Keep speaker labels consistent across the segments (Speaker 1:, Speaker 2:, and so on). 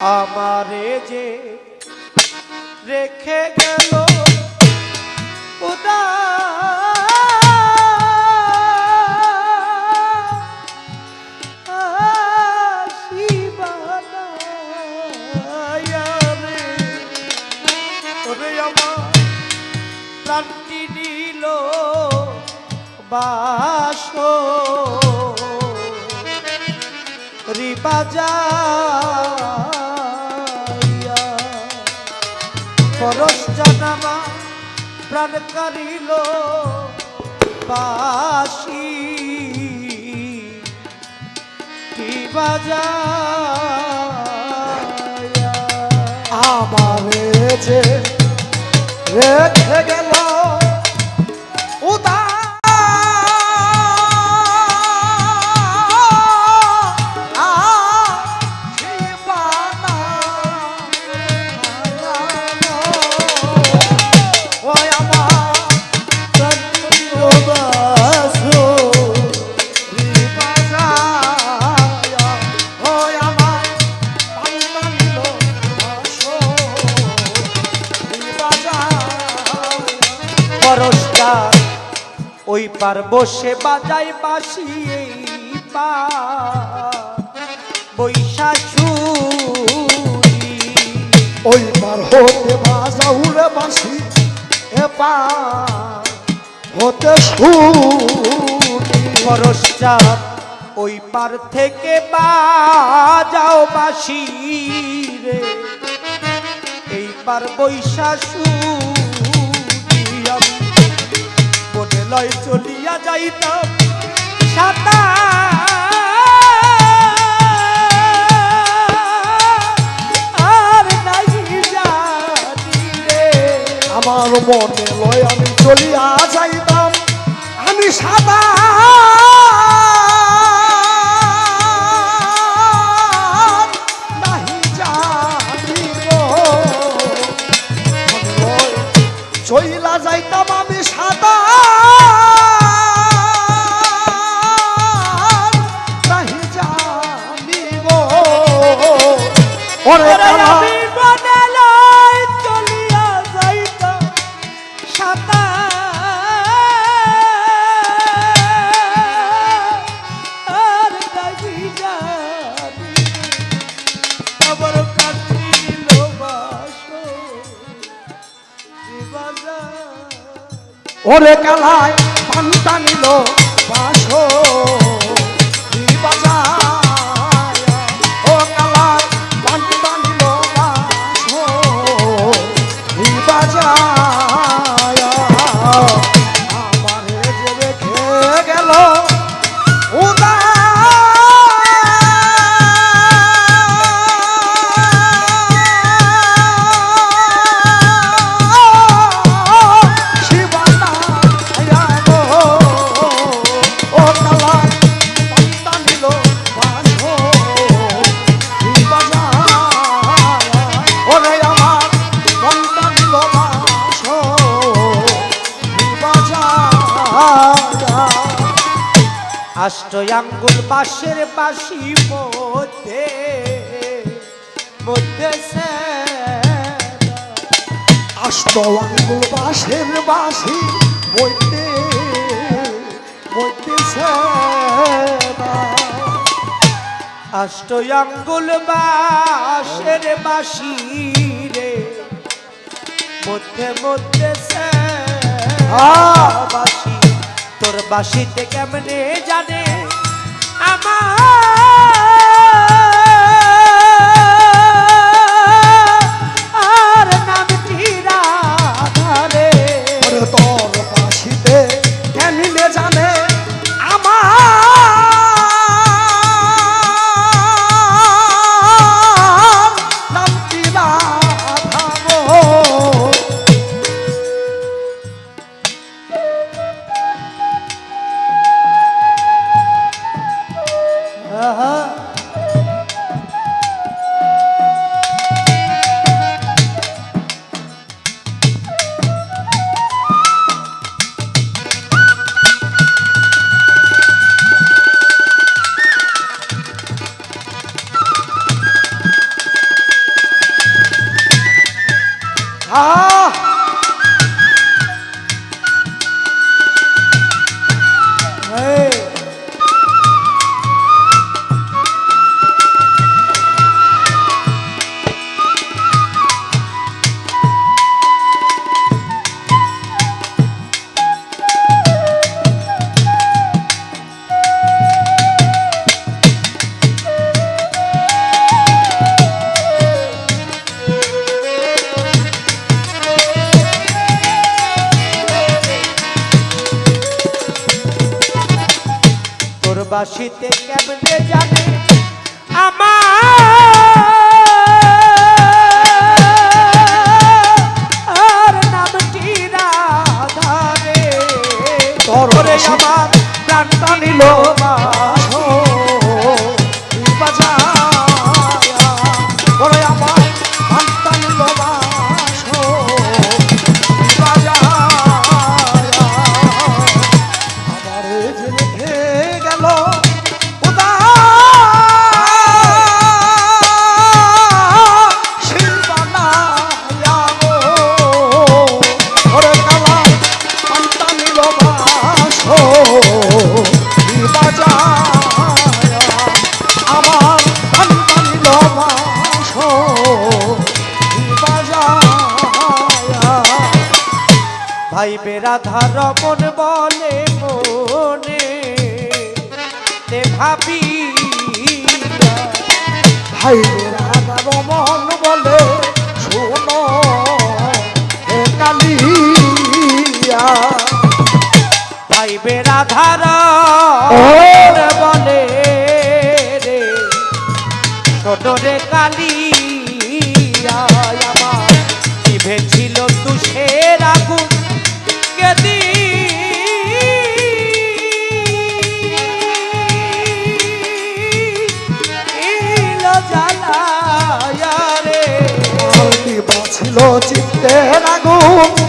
Speaker 1: আমারে যে রেখে গেল উদা প্রাণটি দিল বাস জানামা প্রাণ করিল বাসি। কি বাজা
Speaker 2: আমারে যে রেখে গেল
Speaker 1: ওই পার বসে বাজাই বাসি এই বৈশাশুরি
Speaker 2: ওই পার হতে বাজা উড়ে বাসি এপা হতে
Speaker 1: ওই পার থেকে বাজাও বাসি রে। এই পার বৈশাশুরি লয় চলিয়া জানি রে।
Speaker 2: আমার মনে লয় আমি চলিয়া যাইতাম। আমি সাদা চইলা যাইতাম আমি সাদা ওরে
Speaker 1: ওরে
Speaker 2: কালা
Speaker 1: আমি বনে লয় চলিয়া আর বাসো।
Speaker 2: ওরে কালায় পান্তা নিল।
Speaker 1: আষ্ট আঙ্গুল বাঁশের বাসি মধ্যে মধ্যে।
Speaker 2: আষ্ট আঙ্গুল বাঁশের বাঁশি বইতে বইতেছে
Speaker 1: আষ্ট আঙ্গুল বাঁশের বাসি রে, মধ্যে মধ্যে তোর বাসিতে কেমনে জানে? 啊！বাসিতে কেমনে জানে? আমার নামটি রাধারে
Speaker 2: তোর
Speaker 1: তোরে
Speaker 2: বাঁশি-
Speaker 1: আমার প্রাণ নিল। বেরাধা রমন বলে মনে, তে ভাবি
Speaker 2: ভাই রাধা রমন বলে, শোনো হে কালিয়া
Speaker 1: ভাই বেরাধার
Speaker 2: ও!
Speaker 1: বলে রে ছোট রে
Speaker 2: আলতি বাছিল চিত্তের আগুন।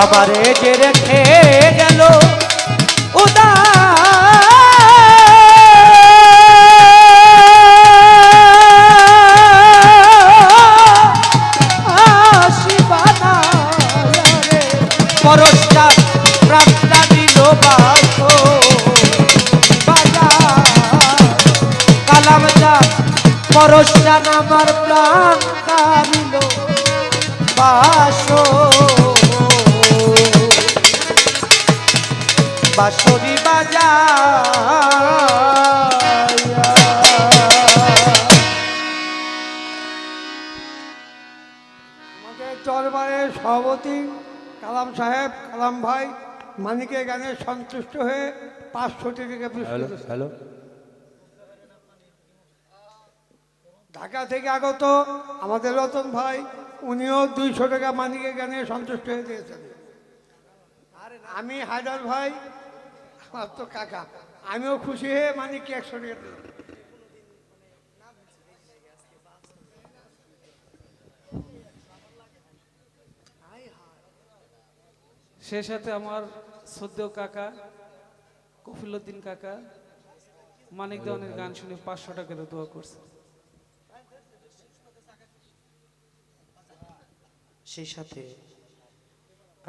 Speaker 1: আমারে যে রেখে গেল পরশটা আমার প্রাণ কামিল বাসো। বাঁশরি বাজা
Speaker 3: আমাদের দরবারের সভাপতি কালাম সাহেব কালাম ভাই মানিকের গানে সন্তুষ্ট হয়ে পাঁচশোটি থেকে
Speaker 1: হ্যালো
Speaker 3: ঢাকা থেকে আগত আমাদের রতন ভাই উনিও দুইশো টাকা মানিকের গানে সন্তুষ্ট হয়ে দিয়েছেন। আর আমি হায়দার ভাই তো কাকা। আমিও খুশি হয়ে মানে কি একসঙ্গে
Speaker 4: সে সাথে আমার শ্রদ্ধেয় কাকা কফিলুদ্দিন কাকা মানিক দেওয়ানের গান শুনে পাঁচশো টাকা দোয়া করছে।
Speaker 1: সেই সাথে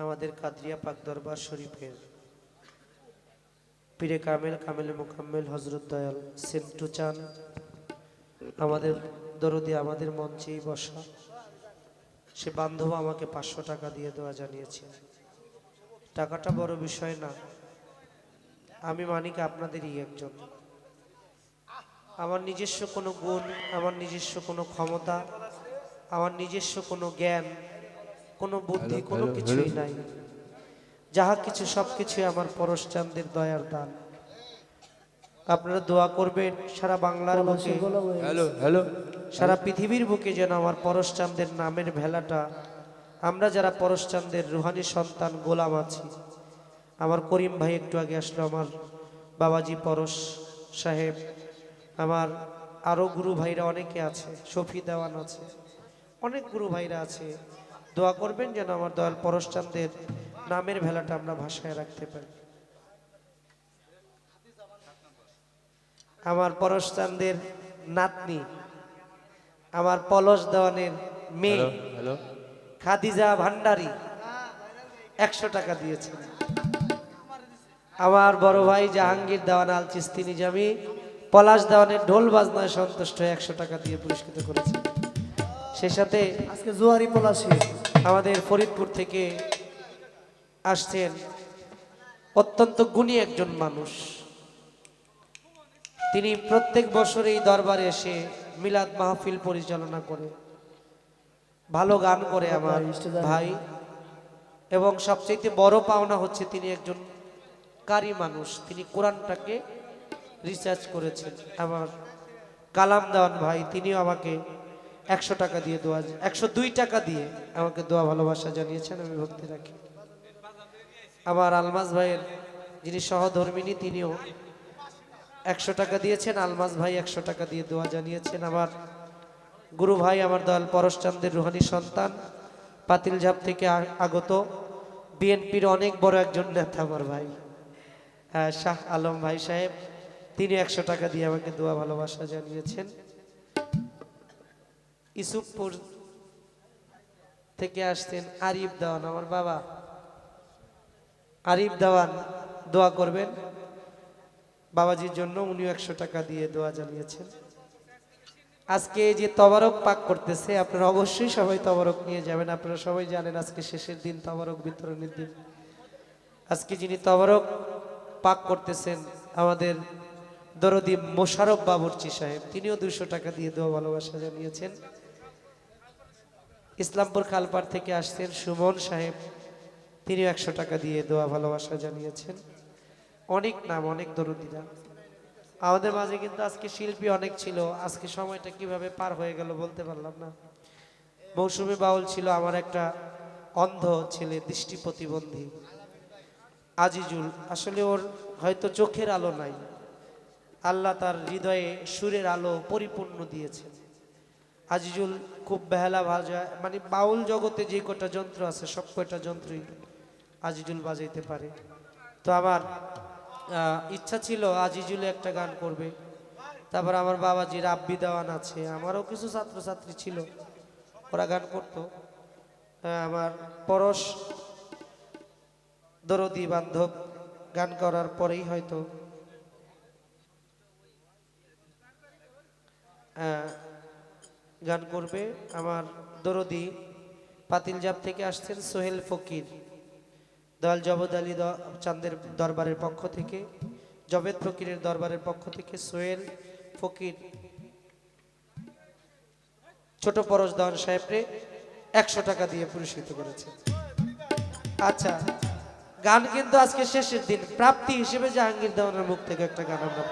Speaker 1: আমাদের কাদরিয়া পাক দরবার শরীফের পীরে কামেল কামেল মোকাম্মেল হজরত দয়াল সেন্টু চান। আমাদের দরদি আমাদের মঞ্চেই বসা। সে বান্ধব আমাকে পাঁচশো টাকা দিয়ে দেওয়া জানিয়েছে। টাকাটা বড় বিষয় না। আমি মানিক আপনাদেরই একজন। আমার নিজস্ব কোনো গুণ আমার নিজস্ব কোনো ক্ষমতা আমার নিজস্ব কোনো জ্ঞান কোনো বুদ্ধি কোনো কিছুই নাই। যাহা কিছু সব কিছুই আমার পরশচান্দের দয়ার দান। আপনারা দোয়া করবেন সারা বাংলার বুকে
Speaker 5: হ্যালো হ্যালো।
Speaker 1: সারা পৃথিবীর বুকে যেন আমার পরশচান্দের নামের ভেলাটা। আমরা যারা পরশচান্দের রুহানি সন্তান গোলাম আছি আমার করিম ভাই একটু আগে আসলো আমার বাবাজি পরশ সাহেব আমার আরও গুরু ভাইরা অনেকে আছে শফি দেওয়ান আছে অনেক গুরু ভাইরা আছে। দোয়া করবেন যেন আমার দয়াল পরশচান্দের নামের ভেলাটা আমরা ভাষায় রাখতে পারি। আমার পরশচান্দের নাতনি আমার পলস দেওয়ানের মেয়ে খাদিজা ভান্ডারি একশো টাকা দিয়েছেন। আমার বড় ভাই জাহাঙ্গীর দেওয়ান আল চিস্তি নিজামি পলাশ দেওয়ানের ঢোল বাজনায় সন্তুষ্ট হয়ে একশো টাকা দিয়ে পুরস্কৃত করেছে সে সাথে
Speaker 6: আজকে জোয়ারি পলাশি।
Speaker 1: আমাদের ফরিদপুর থেকে আসছেন। অত্যন্ত গুণী একজন মানুষ। তিনি প্রত্যেক বছর এই দরবারে এসে মিলাদ মাহফিল পরিচালনা করে। ভালো গান করে আমার ভাই। এবং সবচেয়ে বড় পাওনা হচ্ছে তিনি একজন কারি মানুষ। তিনি কোরআনটাকে রিসার্চ করেছেন। আমার কালাম দেওয়ান ভাই তিনিও আমাকে একশো টাকা দিয়ে দোয়া একশো দুই টাকা দিয়ে আমাকে দোয়া ভালোবাসা জানিয়েছেন। আমি ভক্তি রাখি। আমার আলমাজ ভাইয়ের যিনি সহধর্মিনী, তিনিও একশো টাকা দিয়েছেন। আলমাজ ভাই একশো টাকা দিয়ে দোয়া জানিয়েছেন। আমার গুরু ভাই, আমার দয়াল পরশচন্দ্রের রুহানি সন্তান পাতিলঝাপ থেকে আগত বিএনপির অনেক বড় একজন নেতা আমার ভাই হ্যাঁ শাহ আলম ভাই সাহেব, তিনি একশো টাকা দিয়ে আমাকে দোয়া ভালোবাসা জানিয়েছেন। ইসুফপুর থেকে আসতেন আরিফ দেওয়ান, আমার বাবা। আরিফ দাওয়ান দোয়া করবেন। বাবাজির জন্য উনিও একশো টাকা দিয়ে দোয়া জানিয়েছেন। আজকে যে তবারক পাক করতেছে, আপনারা অবশ্যই সবাই তবারক নিয়ে যাবেন। আপনারা সবাই জানেন আজকে শেষের দিন, তবারক বিতরণের দিন। আজকে যিনি তবারক পাক করতেছেন, আমাদের দরদি মোশারফ বাবুর্চি সাহেব, তিনিও দুশো টাকা দিয়ে দেওয়া ভালোবাসা জানিয়েছেন। ইসলামপুর খালপাড় থেকে আসছেন সুমন সাহেব। তিনিও একশো টাকা দিয়ে দোয়া, ভালোবাসা জানিয়েছেন। অনেক নাম, অনেক দরদিরা আমাদের মাঝে কিন্তু আজকে শিল্পী অনেক ছিল। আজকে সময়টা কীভাবে পার হয়ে গেল বলতে পারলাম না। মৌসুমী বাউল ছিল আমার একটা অন্ধ ছেলে, দৃষ্টি প্রতিবন্ধী। আজিজুল, আসলে ওর হয়তো চোখের আলো নাই। আল্লাহ তার হৃদয়ে সুরের আলো পরিপূর্ণ দিয়েছেন আজিজুল খুব বেহালা ভাজা মানে বাউল জগতে যে কটা যন্ত্র আছে, সব কয়টা যন্ত্রই। আজিজুল বাজাইতে পারে। তো আমার ইচ্ছা ছিল আজিজুলে একটা গান করবে। তারপর আমার বাবাজি রাব্বি দেওয়ান আছে, আমারও কিছু ছাত্রছাত্রী ছিল, ওরা গান করতো। আমার পরশ দরদি বান্ধব গান করার পরেই হয়তো গান করবে। আমার দরদি পাতিলজাব থেকে আসছেন সোহেল ফকির। দয়াল জবদ আলী চাঁদের দরবারের পক্ষ থেকে জবেদ ফকিরের দরবারের পক্ষ থেকে, সোহেল ফকির, ছোট পরশ দেওয়ান সাহেবরে একশো টাকা দিয়ে পুরস্কৃত করেছে। আচ্ছা গান কিন্তু আজকে শেষের দিন। প্রাপ্তি হিসেবে জাহাঙ্গীর দেওয়ানের মুখ থেকে একটা গান আমরা